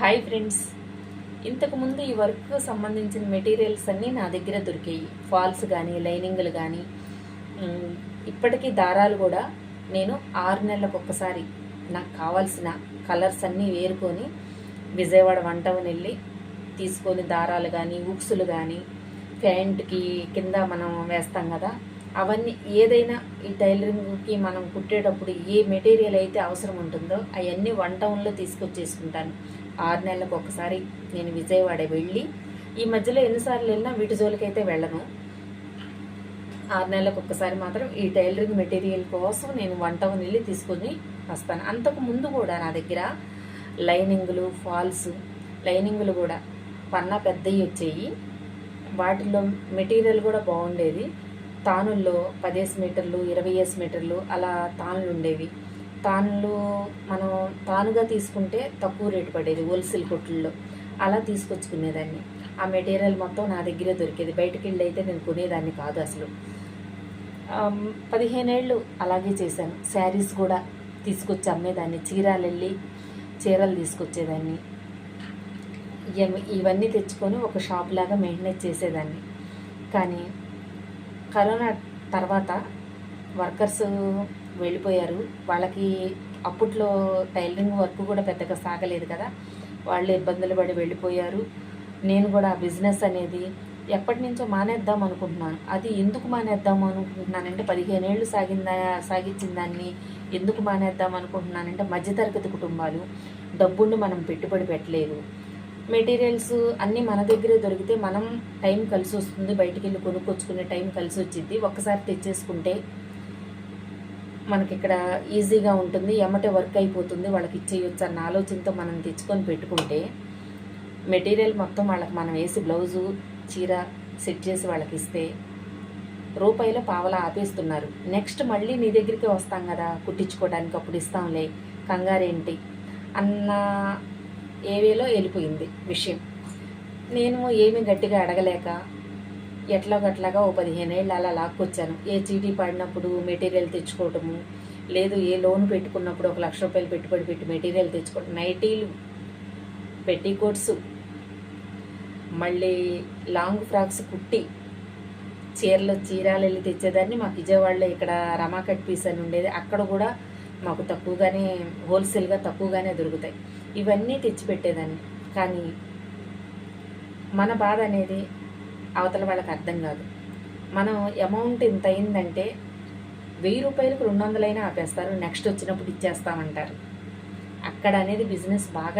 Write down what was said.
Hi friends ఇంతకుముందు ఈ work సంబంధించిన మెటీరియల్స్ అన్నీ నా దగ్గర దొరికాయి. ఫాల్స్ కానీ లైనింగ్లు కానీ ఇప్పటికీ దారాలు కూడా నేను ఆరు నెలలకు ఒక్కసారి నాకు కావాల్సిన కలర్స్ అన్నీ వేరుకొని విజయవాడ వంటవని వెళ్ళి తీసుకొని దారాలు కానీ ఉక్సులు కానీ ప్యాంట్కి కింద మనం వేస్తాం కదా అవన్నీ ఏదైనా ఈ టైలరింగ్కి మనం కుట్టేటప్పుడు ఏ మెటీరియల్ అయితే అవసరం ఉంటుందో అవన్నీ వన్ టౌన్లో తీసుకొచ్చేసుకుంటాను. ఆరు నెలలకు ఒకసారి నేను విజయవాడ వెళ్ళి ఈ మధ్యలో ఎన్నిసార్లు వెళ్ళినా వీటి జోలికైతే వెళ్ళను. ఆరు నెలలకు ఒక్కసారి మాత్రం ఈ టైలరింగ్ మెటీరియల్ కోసం నేను వన్ టౌన్ వెళ్ళి తీసుకొని వస్తాను. అంతకు ముందు కూడా నా దగ్గర లైనింగులు ఫాల్స్ లైనింగులు కూడా పన్నా పెద్దవి వచ్చేవి వాటిలో మెటీరియల్ కూడా బాగుండేది. తానుల్లో పదేసి మీటర్లు ఇరవై ఏసి మీటర్లు అలా తానులు ఉండేవి. తానులు మనం తానుగా తీసుకుంటే తక్కువ రేటు పడేది హోల్సేల్ కొట్టుల్లో. అలా తీసుకొచ్చుకునేదాన్ని. ఆ మెటీరియల్ మొత్తం నా దగ్గరే దొరికేది. బయటకు వెళ్ళి అయితే నేను కొనేదాన్ని కాదు అసలు. పదిహేనేళ్ళు అలాగే చేశాను. శారీస్ కూడా తీసుకొచ్చి అమ్మేదాన్ని. చీరాలు వెళ్ళి చీరలు తీసుకొచ్చేదాన్ని. ఇవన్నీ తెచ్చుకొని ఒక షాప్ లాగా మెయింటెనెన్స్ చేసేదాన్ని. కానీ కరోనా తర్వాత వర్కర్స్ వెళ్ళిపోయారు. వాళ్ళకి అప్పట్లో టైలరింగ్ వర్క్ కూడా పెద్దగా సాగలేదు కదా. వాళ్ళు ఇబ్బందులు పడి వెళ్ళిపోయారు. నేను కూడా ఆ బిజినెస్ అనేది ఎప్పటి నుంచో మానేద్దాం అనుకుంటున్నాను. అది ఎందుకు మానేద్దాం అనుకుంటున్నానంటే పదిహేను ఏళ్ళు సాగిందా సాగించిన దాన్ని ఎందుకు మానేద్దాం అనుకుంటున్నానంటే మధ్యతరగతి కుటుంబాలు డబ్బుండి మనం పెట్టుబడి పెట్టలేదు. మెటీరియల్స్ అన్నీ మన దగ్గరే దొరికితే మనం టైం కలిసి వస్తుంది. బయటికి వెళ్ళి కొనుక్కొచ్చుకునే టైం కలిసి వచ్చింది ఒక్కసారి తెచ్చేసుకుంటే మనకి ఇక్కడ ఈజీగా ఉంటుంది. ఎమ్మటే వర్క్ అయిపోతుంది. వాళ్ళకి ఇచ్చేయొచ్చు అన్న ఆలోచనతో మనం తెచ్చుకొని పెట్టుకుంటే మెటీరియల్ మొత్తం వాళ్ళకి మనం వేసి బ్లౌజు చీర సెట్ చేసి వాళ్ళకి ఇస్తే రూపాయిలో పావలా ఆపేస్తున్నారు. నెక్స్ట్ మళ్ళీ నీ దగ్గరికి వస్తాం కదా. కుట్టించుకోవడానికి అప్పుడు ఇస్తాంలే. కంగారేంటి? అన్న ఏవేలో వెళ్ళిపోయింది విషయం. నేను ఏమీ గట్టిగా అడగలేక ఎట్లా గట్లాగా ఓ పదిహేను ఏళ్ళు అలా లాక్కొచ్చాను. ఏ చీటీ పడినప్పుడు మెటీరియల్ తెచ్చుకోవటము లేదు ఏ లోన్ పెట్టుకున్నప్పుడు ఒక లక్ష రూపాయలు పెట్టుబడి పెట్టి మెటీరియల్ తెచ్చుకోవటం నైటీలు పెట్టికోట్స్ మళ్ళీ లాంగ్ ఫ్రాక్స్ కుట్టి చీరలు చీరాలు వెళ్ళి తెచ్చేదాన్ని మాకు విజయవాడలో ఇక్కడ రమాకట్ పీస్ అని ఉండేది. అక్కడ కూడా మాకు తక్కువగానే హోల్సేల్గా తక్కువగానే దొరుకుతాయి. ఇవన్నీ తెచ్చిపెట్టేదాన్ని. కానీ మన బాధ అనేది అవతల వాళ్ళకి అర్థం కాదు. మనం అమౌంట్ ఇంత అయిందంటే వెయ్యి రూపాయలకు రెండు వందలైనా ఆపేస్తారు నెక్స్ట్ వచ్చినప్పుడు ఇచ్చేస్తామంటారు. అక్కడ అనేది బిజినెస్ బాగా